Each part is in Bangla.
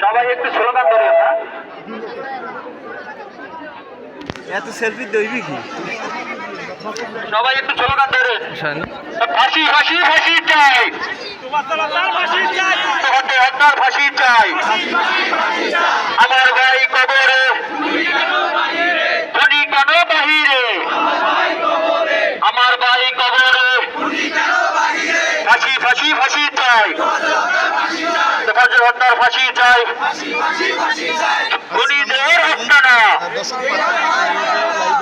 সবাই একটু স্লোগান না এত সেলফি দইবি কি? সবাই একটু স্লোগান ধরে। শোন ফাঁসি ফাঁসি ফাঁসি চাই। তোমাদের হত্যার ফাঁসি চাই আমার ভাই কবরে খুনি কেন বাহিরে আমার ভাই কবরে ফাঁসি ফাঁসি ফাঁসি চাই হত্যার ফাঁসি চাই। খুনিদের হত্যা না।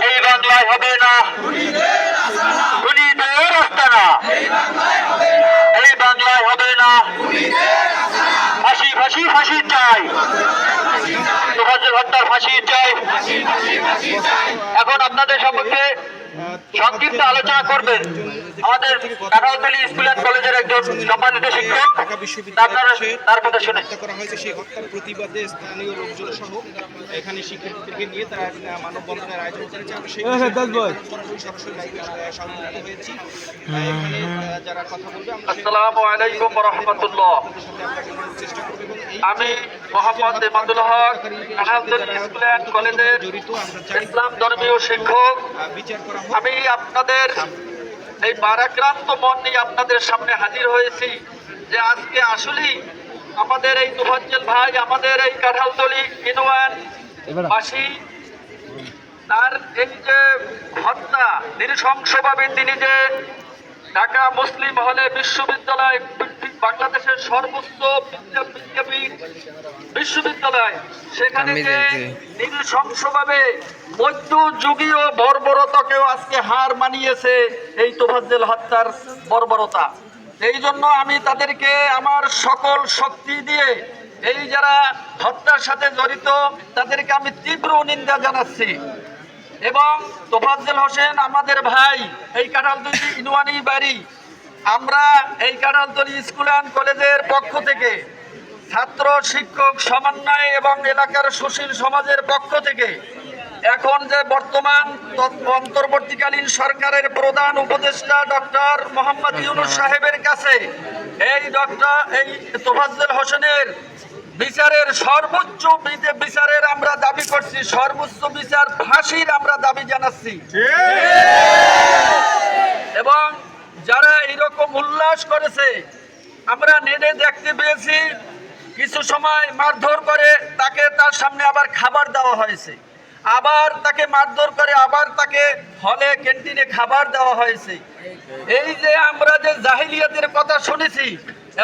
এই বাংলায় হবে না। খুনিদের হত্যা না। এই বাংলায় হবে না। ফাঁসি ফাঁসি ফাঁসি চাই। হত্যার ফাঁসি চাই। এখন আপনাদের সম্পর্কে সংক্ষিপ্ত আলোচনা করবেন। আমাদের কাঁঠালতলী স্কুল অ্যান্ড কলেজের একজন সম্মানিত শিক্ষক ঢাকা বিশ্ববিদ্যালয় তার কথা শুনে। হত্যা করা হয়েছে সেই হত্যার প্রতিবাদে স্থানীয় লোকজন সহ এখানে শিক্ষার্থীদেরকে নিয়ে তারা মানববন্ধনের আয়োজন করেছে। সেই হ্যাঁ, হ্যাঁ, বল। সরাসরি সংযুক্ত হয়েছি। যারা কথা বলবে আসসালামু আলাইকুম রহমতুল্লাহ। আমি মোহাম্মদ এমাদুল হক কাঁঠালতলী স্কুল অ্যান্ড কলেজের ইসলাম ধর্মীয় শিক্ষক। বিচার করা আমি আপনাদের এই বারাক্রান্ত মন নিয়ে আপনাদের সামনে হাজির হয়েছি যে আজকে আসলেই আমাদের এই তুফাজ্জল ভাই আমাদের এই কাঁঠালতলি ইনওয়ান বাসী তার এই যে হত্যা নৃশংসভাবে তিনি যে ঢাকা মুসলিম হলে বিশ্ববিদ্যালয় বাংলাদেশের সর্বোচ্চ বিদ্যাপীঠ বিশ্ববিদ্যালয়। সেখানে। নৃশংসভাবে মধ্যযুগীয় বর্বরতাকেও আজকে হার মানিয়েছে এই তোফাজ্জেল হত্যার বর্বরতা। এই জন্য আমি তাদেরকে আমার সকল শক্তি দিয়ে এই যারা হত্যার সাথে জড়িত তাদেরকে আমি তীব্র নিন্দা জানাচ্ছি। এবং তোফাজ্জেল হোসেন আমাদের ভাই এই কাঁঠালতলি ইনওয়ানি বাড়ি আমরা এই কাঁঠালতলি স্কুল অ্যান্ড কলেজের পক্ষ থেকে ছাত্র শিক্ষক সমন্বয় এবং এলাকার সুশীল সমাজের পক্ষ থেকে এখন যে বর্তমান অন্তর্বর্তীকালীন সরকারের প্রধান উপদেষ্টা ডক্টর মোহাম্মদ ইউনুস সাহেবের কাছে এই ডক্টর এই তোফাজ্জল হোসেনের বিচারের সর্বোচ্চ বিচারের আমরা দাবি করছি সর্বোচ্চ বিচার ফাঁসির আমরা দাবি জানাচ্ছি। এবং যারা এরকম উল্লাস করেছে। আমরা নেটে দেখতে পেয়েছি কিছু সময় মারধর করে তাকে তার সামনে আবার খাবার দেওয়া হয়েছে। আবার তাকে মারধর করে আবার তাকে হলে ক্যান্টিনে খাবার দেওয়া হয়েছে। এই যে আমরা যে জাহিলিয়াতের কথা শুনেছি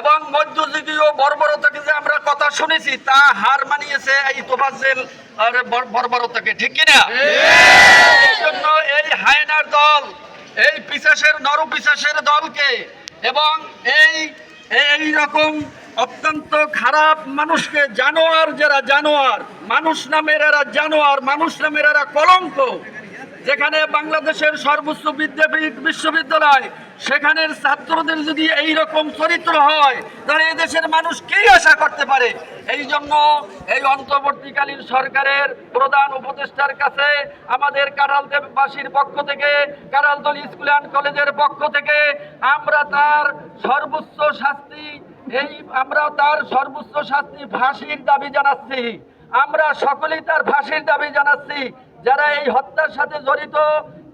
এবং মধ্যযুগীয় বর্বরতাকে যে আমরা কথা শুনেছি তা হার মানিয়েছে এই বর- বর্বরতাকে ঠিক কিনা? এই জন্য এই হায়নার দল এই পিসাসের নর পিসাসের দলকে এবং এই এই রকম অত্যন্ত খারাপ মানুষকে জানোয়ার যারা জানোয়ার, মানুষ নামের এরা জানোয়ার, মানুষ নামের এরা কলঙ্ক যেখানে বাংলাদেশের সর্বোচ্চ বিদ্যাপীঠ বিশ্ববিদ্যালয়, সেখানের ছাত্রদের যদি এই রকম চরিত্র হয়, তাহলে দেশের মানুষ কি আশা করতে পারে? এই জন্য এই অন্তর্বর্তীকালীন সরকারের প্রধান উপদেষ্টার কাছে আমাদের কারালদেববাসীর পক্ষ থেকে কারালদল স্কুল অ্যান্ড কলেজের পক্ষ থেকে আমরা তার সর্বোচ্চ শাস্তি, এই আমরা তার সর্বোচ্চ শাস্তি ফাঁসির দাবি জানাচ্ছি। আমরা সকলেই তার ফাঁসির দাবি জানাচ্ছি। যারা এই হত্যার সাথে জড়িত,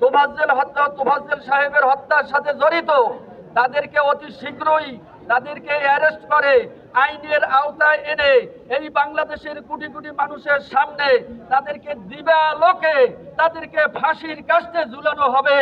তোফাজ্জেল হত্যা, তোফাজ্জেল সাহেবের হত্যার সাথে জড়িত, তাদেরকে অতি শীঘ্রই তাদেরকে অ্যারেস্ট করে, আইনের আওতায় এনে এই বাংলাদেশের কোটি কোটি মানুষের সামনে তাদেরকে দিবা লোকে, তাদেরকে ফাঁসির কাস্তে ঝুলানো হবে।